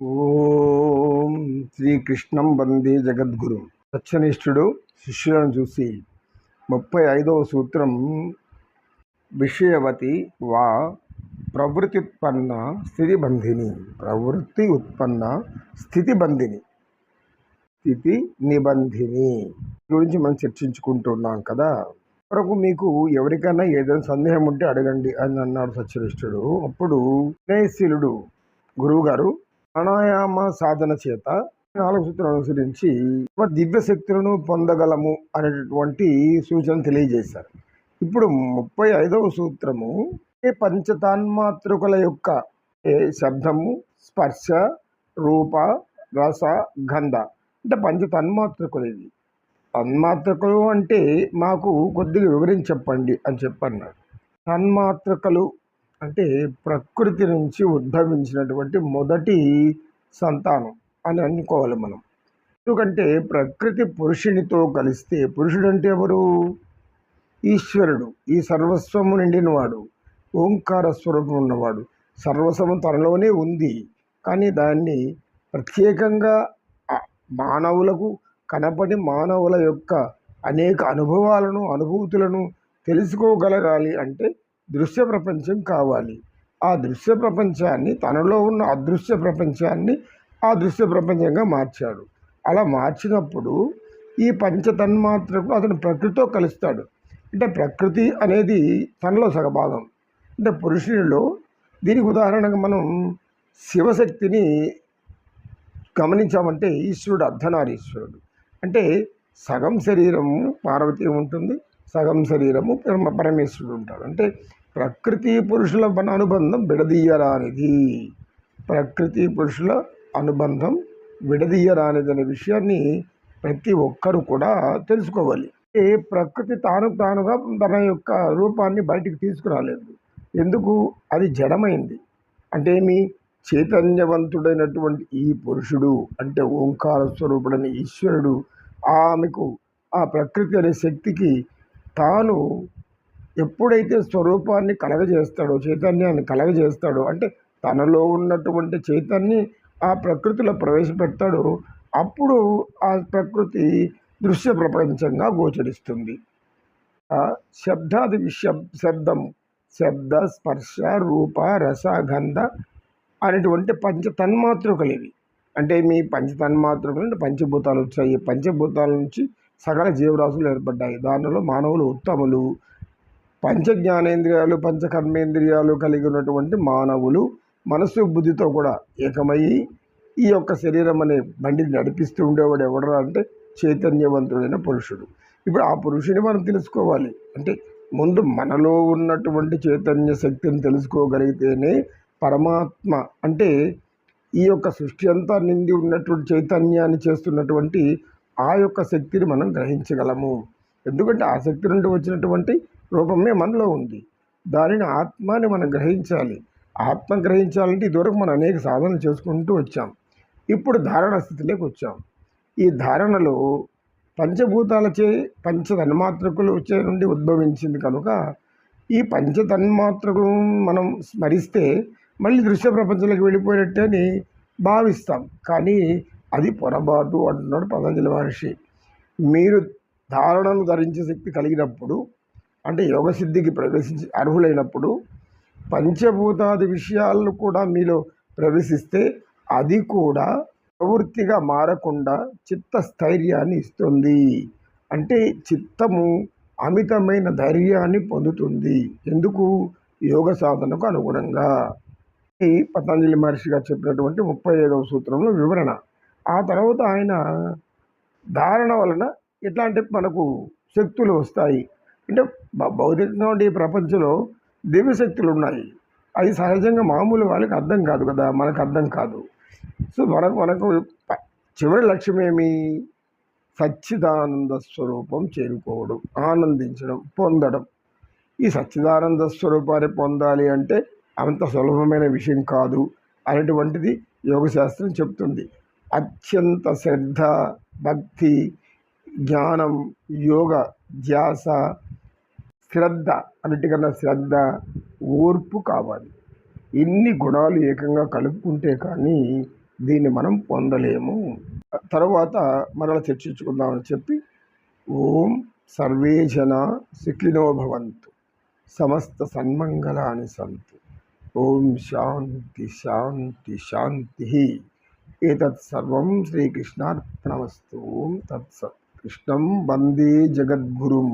ఓం శ్రీకృష్ణం వందే జగద్గురు. సత్యనిష్ఠుడు శిష్యులను చూసి ముప్పై ఐదవ సూత్రం విషయవతి వా ప్రవృత్తి ఉత్పన్న స్థితి బంధిని ప్రవృత్తి ఉత్పన్న స్థితి బంధిని స్థితి నిబంధిని గురించి మనం చర్చించుకుంటున్నాం కదా. వరకు మీకు ఎవరికైనా ఏదైనా సందేహం ఉంటే అడగండి అని అన్నాడు సత్యనిష్ఠుడు. అప్పుడు వినయశీలుడు గురువుగారు ప్రాణాయామ సాధన చేత నాలుగు సూత్రాలను అనుసరించి దివ్య శక్తులను పొందగలము అనేటటువంటి సూచన తెలియజేశారు. ఇప్పుడు ముప్పై ఐదవ సూత్రము ఏ పంచతాన్మాతృకుల యొక్క ఏ శబ్దము స్పర్శ రూప రస గంధ అంటే పంచ తన్మాత్రకులు ఇది తన్మాతృకలు అంటే మాకు కొద్దిగా వివరించి చెప్పండి అని చెప్పన్నాడు తన్మాతృకలు అంటే ప్రకృతి నుంచి ఉద్భవించినటువంటి మొదటి సంతానం అని అనుకోవాలి మనం. ఎందుకంటే ప్రకృతి పురుషునితో కలిస్తే పురుషుడు అంటే ఎవరు? ఈశ్వరుడు. ఈ సర్వస్వము నిండినవాడు. ఓంకార స్వరూపం ఉన్నవాడు. సర్వస్వము తనలోనే ఉంది. కానీ దాన్ని ప్రత్యేకంగా మానవులకు కనపడి మానవుల యొక్క అనేక అనుభవాలను అనుభూతులను తెలుసుకోగలగాలి అంటే దృశ్య ప్రపంచం కావాలి. ఆ దృశ్య ప్రపంచాన్ని తనలో ఉన్న అదృశ్య ప్రపంచాన్ని ఆ దృశ్య ప్రపంచంగా మార్చాడు. అలా మార్చినప్పుడు ఈ పంచతన్మాత్రకు అతను ప్రకృతితో కలుస్తాడు. అంటే ప్రకృతి అనేది తనలో సగభాగం. అంటే పురుషునిలో దీనికి ఉదాహరణగా మనం శివశక్తిని గమనించామంటే ఈశ్వరుడు అర్ధనారీశ్వరుడు. అంటే సగం శరీరము పార్వతి ఉంటుంది. సగం శరీరము పరమేశ్వరుడు ఉంటాడు. అంటే ప్రకృతి పురుషుల మన అనుబంధం విడదీయరానిది. ప్రకృతి పురుషుల అనుబంధం విడదీయరానిది అనే విషయాన్ని ప్రతి ఒక్కరు కూడా తెలుసుకోవాలి. ఏ ప్రకృతి తాను తానుగా తన యొక్క రూపాన్ని బయటికి తీసుకురాలేదు. ఎందుకు? అది జడమైంది. అంటే ఏమి? చైతన్యవంతుడైనటువంటి ఈ పురుషుడు అంటే ఓంకార స్వరూపుడైన ఈశ్వరుడు ఆమెకు ఆ ప్రకృతి అనే శక్తికి తాను ఎప్పుడైతే స్వరూపాన్ని కలగజేస్తాడో చైతన్యాన్ని కలగజేస్తాడో అంటే తనలో ఉన్నటువంటి చైతన్ని ఆ ప్రకృతిలో ప్రవేశపెడతాడో అప్పుడు ఆ ప్రకృతి దృశ్య ప్రపంచంగా గోచరిస్తుంది. శబ్దాది శబ్దం శబ్ద స్పర్శ రూప రస గంధ అనేటువంటి పంచ తన్మాతృకలు ఇవి. అంటే మీ పంచ తన్మాతృకలు అంటే పంచభూతాలు వచ్చాయి. పంచభూతాల నుంచి సకల జీవరాశులు ఏర్పడ్డాయి. దానిలో మానవులు ఉత్తములు. పంచ జ్ఞానేంద్రియాలు పంచ కర్మేంద్రియాలు కలిగి ఉన్నటువంటి మానవులు మనస్సు బుద్ధితో కూడా ఏకమయ్యి ఈ యొక్క శరీరం అనే బండిని నడిపిస్తూ ఉండేవాడు ఎవడరా అంటే చైతన్యవంతుడైన పురుషుడు. ఇప్పుడు ఆ పురుషుని మనం తెలుసుకోవాలి. అంటే ముందు మనలో ఉన్నటువంటి చైతన్య శక్తిని తెలుసుకోగలిగితేనే పరమాత్మ అంటే ఈ యొక్క సృష్టి అంతా నిండి ఉన్నటువంటి చైతన్యాన్ని చేస్తున్నటువంటి ఆ యొక్క శక్తిని మనం గ్రహించగలము. ఎందుకంటే ఆ శక్తి నుండి వచ్చినటువంటి రూపమే మనలో ఉంది. దానిని ఆత్మాని మనం గ్రహించాలి. ఆత్మ గ్రహించాలంటే ఇదివరకు మనం అనేక సాధనలు చేసుకుంటూ వచ్చాం. ఇప్పుడు ధారణ స్థితిలోకి వచ్చాం. ఈ ధారణలో పంచభూతాలచే పంచ తన్మాత్రకులు వచ్చే నుండి ఉద్భవించింది కనుక ఈ పంచ తన్మాత్రకులు మనం స్మరిస్తే మళ్ళీ దృశ్య ప్రపంచంలోకి వెళ్ళిపోయినట్టే అని భావిస్తాం. కానీ అది పొరపాటు అంటున్నాడు పతంజలి మహర్షి. మీరు ధారణను ధరించే శక్తి కలిగినప్పుడు అంటే యోగసిద్ధికి ప్రవేశించి అర్హులైనప్పుడు పంచభూతాది విషయాలను కూడా మీలో ప్రవేశిస్తే అది కూడా ప్రవృత్తిగా మారకుండా చిత్త స్థైర్యాన్ని ఇస్తుంది. అంటే చిత్తము అమితమైన ధైర్యాన్ని పొందుతుంది. ఎందుకు? యోగ సాధనకు అనుగుణంగా. ఈ పతంజలి మహర్షిగా చెప్పినటువంటి ముప్పై ఐదవ సూత్రంలో వివరణ. ఆ తర్వాత ఆయన ధారణ వలన ఇట్లాంటి మనకు శక్తులు వస్తాయి. అంటే భౌతికంగా ఉండే ఈ ప్రపంచంలో దివ్యశక్తులు ఉన్నాయి. అది సహజంగా మామూలు వాళ్ళకి అర్థం కాదు కదా మనకు అర్థం కాదు. సో మనకు మనకు చివరి లక్ష్యం ఏమి? సచ్చిదానంద స్వరూపం చేరుకోవడం ఆనందించడం పొందడం. ఈ సచ్చిదానంద స్వరూపాన్ని పొందాలి అంటే అంత సులభమైన విషయం కాదు అనేటువంటిది యోగశాస్త్రం చెప్తుంది. అత్యంత శ్రద్ధ భక్తి జ్ఞానం యోగ ధ్యాస శ్రద్ధ అన్నిటికన్నా శ్రద్ధ ఓర్పు కావాలి. ఇన్ని గుణాలు ఏకంగా కలుపుకుంటే కానీ దీన్ని మనం పొందలేము. తర్వాత మరల చర్చించుకుందామని చెప్పి ఓం సర్వే జన సుఖినో భవంతు. సమస్త సన్మంగళాని సంతు. ఓం శాంతి శాంతి శాంతి. ఏతత్ సర్వం శ్రీకృష్ణార్పణమస్తు ఓం తత్సత్ కృష్ణం వందే జగద్గురుం